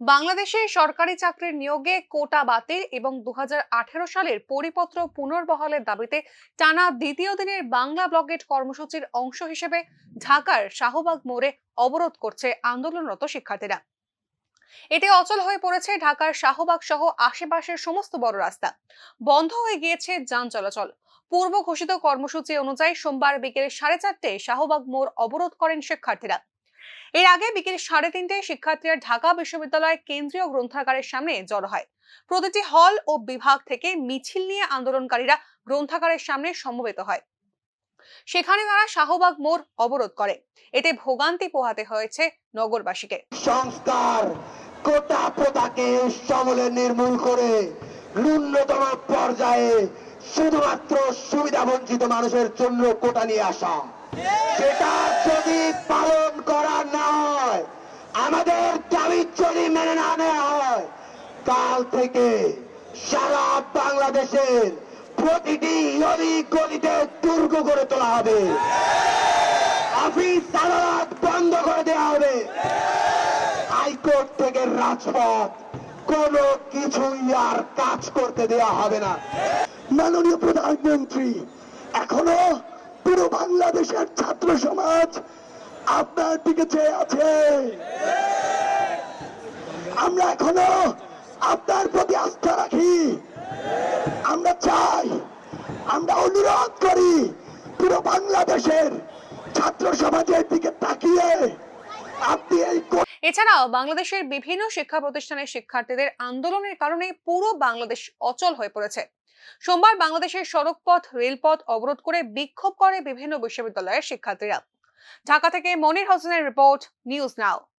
বাংলাদেশে সরকারি চাকরির নিয়োগে কোটা বাতিল এবং দু সালের পরিপত্র পুনর্বহালের দাবিতে টানা দ্বিতীয় দিনের বাংলা ব্লকেট কর্মসূচির অংশ হিসেবে ঢাকার শাহবাগ মোড়ে অবরোধ করছে আন্দোলনরত শিক্ষার্থীরা। এতে অচল হয়ে পড়েছে ঢাকার শাহবাগ সহ আশেপাশের সমস্ত বড় রাস্তা। বন্ধ হয়ে গিয়েছে যান চলাচল। পূর্ব ঘোষিত কর্মসূচি অনুযায়ী সোমবার বিকেল সাড়ে চারটে শাহবাগ মোড় অবরোধ করেন শিক্ষার্থীরা। এর আগে বিকেল সাড়ে তিনটে শিক্ষার্থীরা ঢাকা বিশ্ববিদ্যালয় কেন্দ্রীয় গ্রন্থাগারের সামনে জড়ো হয়। প্রতিটি হল ও বিভাগ থেকে মিছিল নিয়ে আন্দোলনকারীরা গ্রন্থাগারের সামনে সমবেত হয়। সেখানে তারা শাহবাগ মোড় অবরোধ করে। এতে ভোগান্তি পোহাতে হয়েছে নগরবাসীকে। সংস্কার কোটা প্রথাকে সমূলে নির্মূল করে ন্যূনতম পর্যায়ে শুধুমাত্র সুবিধা বঞ্চিত মানুষের জন্য কোটা নিয়ে আসা। সেটা যদি পালন আমাদের দাবি যদি মেনে না নেওয়া হয়। কাল থেকে সারা বাংলাদেশের প্রতিটি অলি গলিতে দুর্গ করে তোলা হবে। অফিস আদালত বন্ধ করে দেওয়া হবে। হাইকোর্ট থেকে রাজপথ কোনো কিছুই আর কাজ করতে দেওয়া হবে না। মাননীয় প্রধানমন্ত্রী, এখনও পুরো বাংলাদেশের ছাত্র সমাজ আপনার দিকে চেয়ে আছে। আমরা এখনও আপনার প্রতি আস্থা রাখি। আমরা চাই, আমরা অনুরোধ করি পুরো বাংলাদেশের ছাত্র সমাজের দিকে তাকিয়ে আপনি এই এছাড়াও বাংলাদেশের বিভিন্ন শিক্ষা প্রতিষ্ঠানের শিক্ষার্থীদের আন্দোলনের কারণে পুরো বাংলাদেশ অচল হয়ে পড়েছে। সোমবার বাংলাদেশের সড়কপথ, রেলপথ অবরোধ করে বিক্ষোভ করে বিভিন্ন বিশ্ববিদ্যালয়ের শিক্ষার্থীরা। ঢাকা থেকে মনির হোসেনের রিপোর্ট নিউজ নাও।